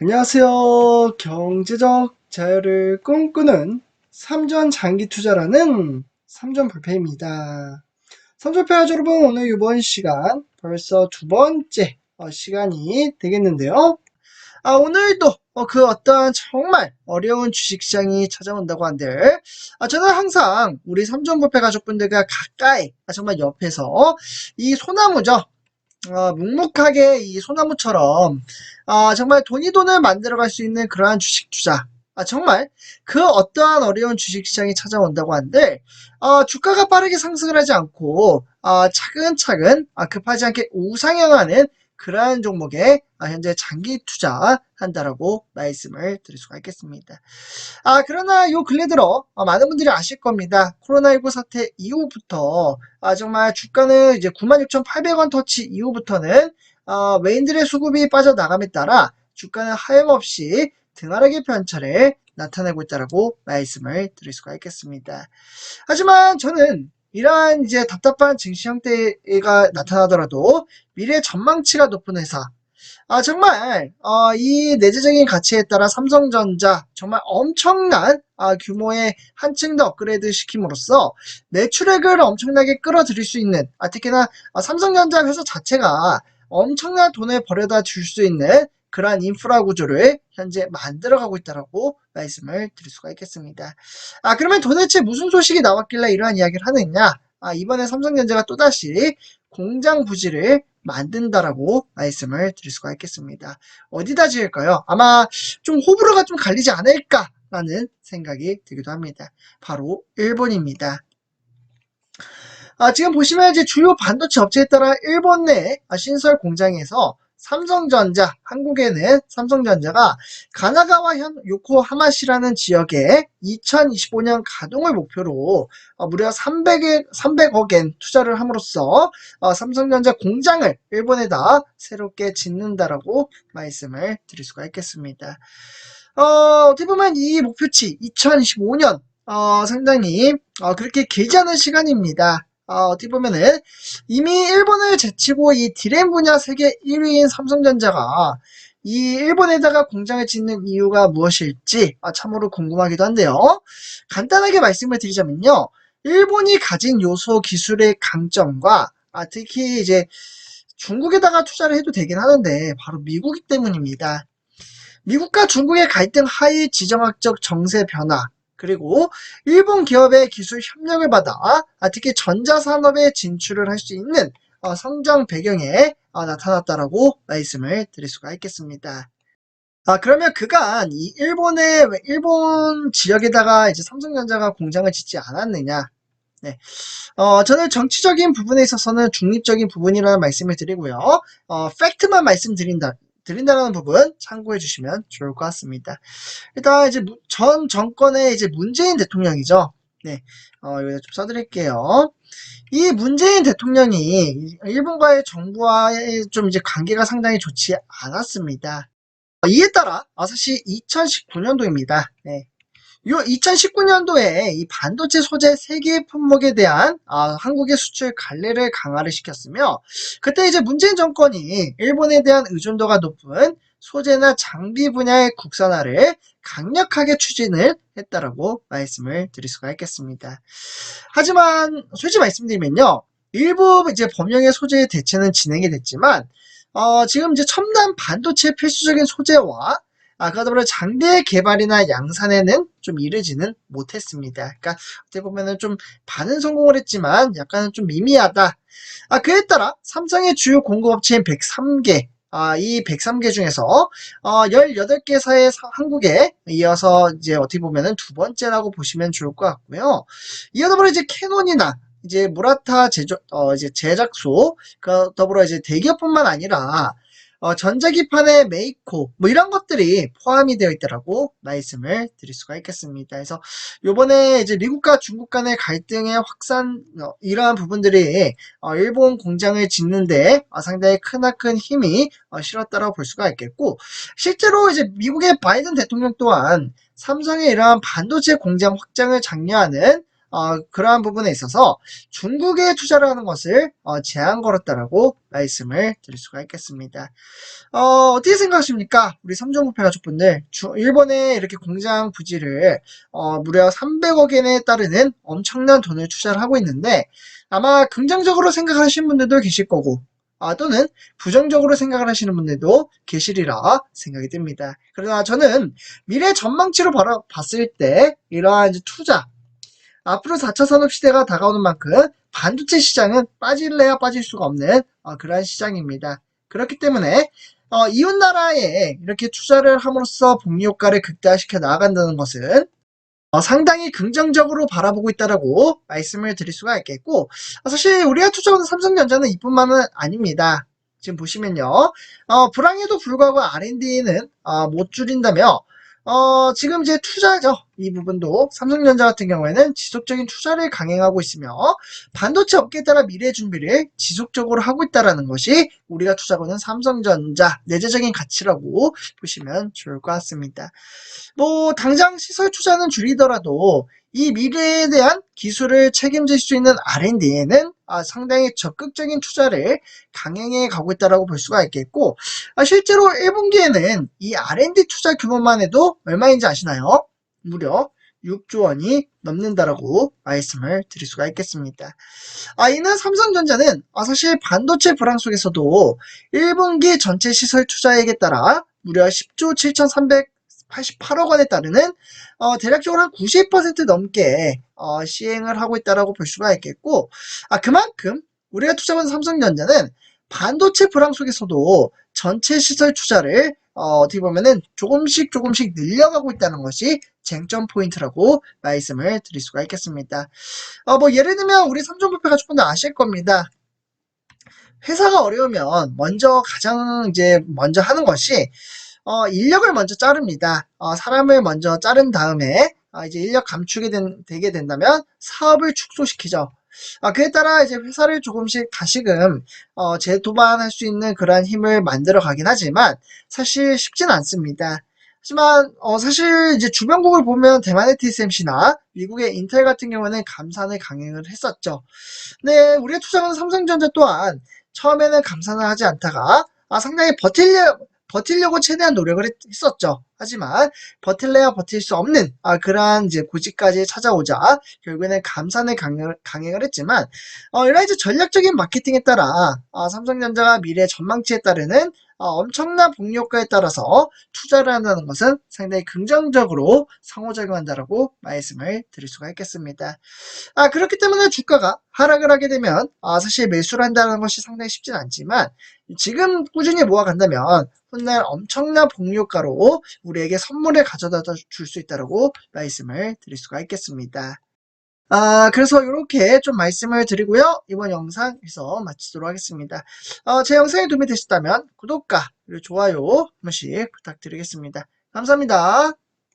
안녕하세요. 경제적 자유를 꿈꾸는 삼전 장기 투자라는 삼전 불패입니다. 삼전 불패 여러분 오늘 이번 시간 벌써 두 번째 어, 시간이 되겠는데요. 아, 오늘도 어, 그 어떤 정말 어려운 주식시장이 찾아온다고 한들 아, 저는 항상 우리 삼전부패 가족분들과 가까이 아, 정말 옆에서 이 소나무죠. 어, 묵묵하게 이 소나무처럼 아, 정말 돈이 돈을 만들어갈 수 있는 그러한 주식 투자. 아, 정말 그 어떠한 어려운 주식 시장이 찾아온다고 한들 어, 주가가 빠르게 상승을 하지 않고 어, 차근차근 아, 급하지 않게 우상향하는 그러한 종목에 아, 현재 장기 투자한다라고 말씀을 드릴 수가 있겠습니다. 아, 그러나 요 근래 들어 어, 많은 분들이 아실 겁니다. 코로나19 사태 이후부터 아, 정말 주가는 이제 96,800원 터치 이후부터는 어, 외인들의 수급이 빠져나감에 따라 주가는 하염없이 등하락의 편차를 나타내고 있다라고 말씀을 드릴 수가 있겠습니다. 하지만 저는 이러한 이제 답답한 증시 형태가 나타나더라도 미래 전망치가 높은 회사, 아, 정말, 어, 이 내재적인 가치에 따라 삼성전자 정말 엄청난 아, 규모의 한층 더 업그레이드 시킴으로써 매출액을 엄청나게 끌어들일 수 있는, 아, 특히나 아, 삼성전자 회사 자체가 엄청난 돈을 벌여다 줄 수 있는 그러한 인프라 구조를 현재 만들어가고 있다라고 말씀을 드릴 수가 있겠습니다. 아, 그러면 도대체 무슨 소식이 나왔길래 이러한 이야기를 하느냐? 아, 이번에 삼성전자가 또다시 공장 부지를 만든다라고 말씀을 드릴 수가 있겠습니다. 어디다 지을까요? 아마 좀 호불호가 좀 갈리지 않을까 라는 생각이 들기도 합니다. 바로 일본입니다. 아, 지금 보시면 이제 주요 반도체 업체에 따라 일본 내 신설 공장에서 삼성전자, 한국에는 삼성전자가 가나가와 현 요코하마시라는 지역에 2025년 가동을 목표로 어, 무려 300에, 300억엔 투자를 함으로써 어, 삼성전자 공장을 일본에다 새롭게 짓는다라고 말씀을 드릴 수가 있겠습니다. 어, 어떻게 보면 이 목표치 2025년 어, 상당히 어, 그렇게 길지 않은 시간입니다. 어, 어떻게 보면은 이미 일본을 제치고 이 디램 분야 세계 1위인 삼성전자가 이 일본에다가 공장을 짓는 이유가 무엇일지 아, 참으로 궁금하기도 한데요. 간단하게 말씀을 드리자면요. 일본이 가진 요소 기술의 강점과 아, 특히 이제 중국에다가 투자를 해도 되긴 하는데 바로 미국이 때문입니다. 미국과 중국의 갈등 하위 지정학적 정세 변화 그리고 일본 기업의 기술 협력을 받아 아, 특히 전자산업에 진출을 할 수 있는 어, 성장 배경에 어, 나타났다라고 말씀을 드릴 수가 있겠습니다. 아, 그러면 그간 이 일본의 일본 지역에다가 이제 삼성전자가 공장을 짓지 않았느냐? 네. 어, 저는 정치적인 부분에 있어서는 중립적인 부분이라는 말씀을 드리고요. 어, 팩트만 말씀드린다. 드린다는 부분 참고해 주시면 좋을 것 같습니다. 일단 이제 전 정권의 이제 문재인 대통령이죠. 네, 어, 여기다 좀 써드릴게요. 이 문재인 대통령이 일본과의 정부와의 좀 이제 관계가 상당히 좋지 않았습니다. 이에 따라 아, 사실 2019년도입니다. 네. 요 2019년도에 이 반도체 소재 세계 품목에 대한 아, 한국의 수출 관리를 강화를 시켰으며 그때 이제 문재인 정권이 일본에 대한 의존도가 높은 소재나 장비 분야의 국산화를 강력하게 추진을 했다라고 말씀을 드릴 수가 있겠습니다. 하지만 솔직히 말씀드리면요. 일부 이제 범용의 소재의 대체는 진행이 됐지만 어, 지금 이제 첨단 반도체 필수적인 소재와 아, 그러다 장비의 개발이나 양산에는 좀 이르지는 못했습니다. 그러니까 어떻게 보면은 좀 반은 성공을 했지만 약간은 좀 미미하다. 아, 그에 따라 삼성의 주요 공급업체인 103개, 아, 이 103개 중에서 어, 18개사의 한국에 이어서 이제 어떻게 보면은 두 번째라고 보시면 좋을 것 같고요. 이어 더불어 이제 캐논이나 이제 무라타 제조, 어, 이제 제작소, 그 더불어 이제 대기업뿐만 아니라 어, 전자기판의 메이코 뭐 이런 것들이 포함이 되어 있다라고 말씀을 드릴 수가 있겠습니다. 그래서 요번에 이제 미국과 중국 간의 갈등의 확산 어, 이러한 부분들이 어, 일본 공장을 짓는데 어, 상당히 크나큰 힘이 어, 실었다라고 볼 수가 있겠고 실제로 이제 미국의 바이든 대통령 또한 삼성의 이러한 반도체 공장 확장을 장려하는 어, 그러한 부분에 있어서 중국에 투자를 하는 것을 어, 제한 걸었다라고 말씀을 드릴 수가 있겠습니다. 어, 어떻게 생각하십니까? 우리 삼종부패 가족분들 주- 일본에 이렇게 공장 부지를 어, 무려 300억엔에 따르는 엄청난 돈을 투자를 하고 있는데 아마 긍정적으로 생각하시는 분들도 계실 거고 아, 또는 부정적으로 생각을 하시는 분들도 계시리라 생각이 듭니다. 그러나 저는 미래 전망치로 바라, 봤을 때 이러한 투자 앞으로 4차 산업 시대가 다가오는 만큼 반도체 시장은 빠질래야 빠질 수가 없는 어, 그러한 시장입니다. 그렇기 때문에 어, 이웃 나라에 이렇게 투자를 함으로써 복리 효과를 극대화시켜 나아간다는 것은 어, 상당히 긍정적으로 바라보고 있다라고 말씀을 드릴 수가 있겠고 어, 사실 우리가 투자하는 삼성전자는 이뿐만은 아닙니다. 지금 보시면요. 어, 불황에도 불구하고 R&D는 못 줄인다며 어, 지금 이제 투자죠. 이 부분도 삼성전자 같은 경우에는 지속적인 투자를 강행하고 있으며 반도체 업계에 따라 미래 준비를 지속적으로 하고 있다라는 것이 우리가 투자하는 삼성전자 내재적인 가치라고 보시면 좋을 것 같습니다. 뭐 당장 시설 투자는 줄이더라도 이 미래에 대한 기술을 책임질 수 있는 R&D에는 아, 상당히 적극적인 투자를 강행해 가고 있다라고 볼 수가 있겠고 아, 실제로 1분기에는 이 R&D 투자 규모만 해도 얼마인지 아시나요? 무려 6조 원이 넘는다라고 말씀을 드릴 수가 있겠습니다. 아, 이는 삼성전자는 아, 사실 반도체 불황 속에서도 1분기 전체 시설 투자액에 따라 무려 10조 7,388억 원에 따르는 어, 대략적으로 한 90% 넘게 어, 시행을 하고 있다라고 볼 수가 있겠고 아, 그만큼 우리가 투자한 삼성전자는 반도체 불황 속에서도 전체 시설 투자를 어, 떻게 보면은 조금씩 조금씩 늘려가고 있다는 것이 쟁점 포인트라고 말씀을 드릴 수가 있겠습니다. 어, 뭐 예를 들면 우리 삼성부패 가족분들 아실 겁니다. 회사가 어려우면 먼저 가장 이제 먼저 하는 것이 어, 인력을 먼저 자릅니다. 어, 사람을 먼저 자른 다음에 어, 이제 인력 감축이 된- 되게 된다면 사업을 축소시키죠. 아, 그에 따라 이제 회사를 조금씩 다시금 어, 재도반할 수 있는 그러한 힘을 만들어 가긴 하지만 사실 쉽진 않습니다. 하지만 어, 사실 이제 주변국을 보면 대만의 TSMC나 미국의 인텔 같은 경우는 감산을 강행을 했었죠. 네, 우리가 투자하는 삼성전자 또한 처음에는 감산을 하지 않다가 아, 상당히 버틸려 버틸려고 최대한 노력을 했, 었죠 하지만 버틸래야 버틸 수 없는 아, 그러한 이제 고지까지 찾아오자 결국에는 감산을 강행을, 강행을 했지만 어, 이런 이제 전략적인 마케팅에 따라 아, 삼성전자가 미래 전망치에 따르는 어, 엄청난 복리 효과에 따라서 투자를 한다는 것은 상당히 긍정적으로 상호작용한다라고 말씀을 드릴 수가 있겠습니다. 아, 그렇기 때문에 주가가 하락을 하게 되면 아, 사실 매수를 한다는 것이 상당히 쉽진 않지만 지금 꾸준히 모아간다면 훗날 엄청난 복리 효과로 우리 에게 선물을 가져다 줄 수 있다라고 말씀을 드릴 수가 있겠습니다. 아, 그래서 이렇게 좀 말씀을 드리고요. 이번 영상 여기서 마치도록 하겠습니다. 어, 제 영상이 도움이 되셨다면 구독과 좋아요 한 번씩 부탁드리겠습니다. 감사합니다.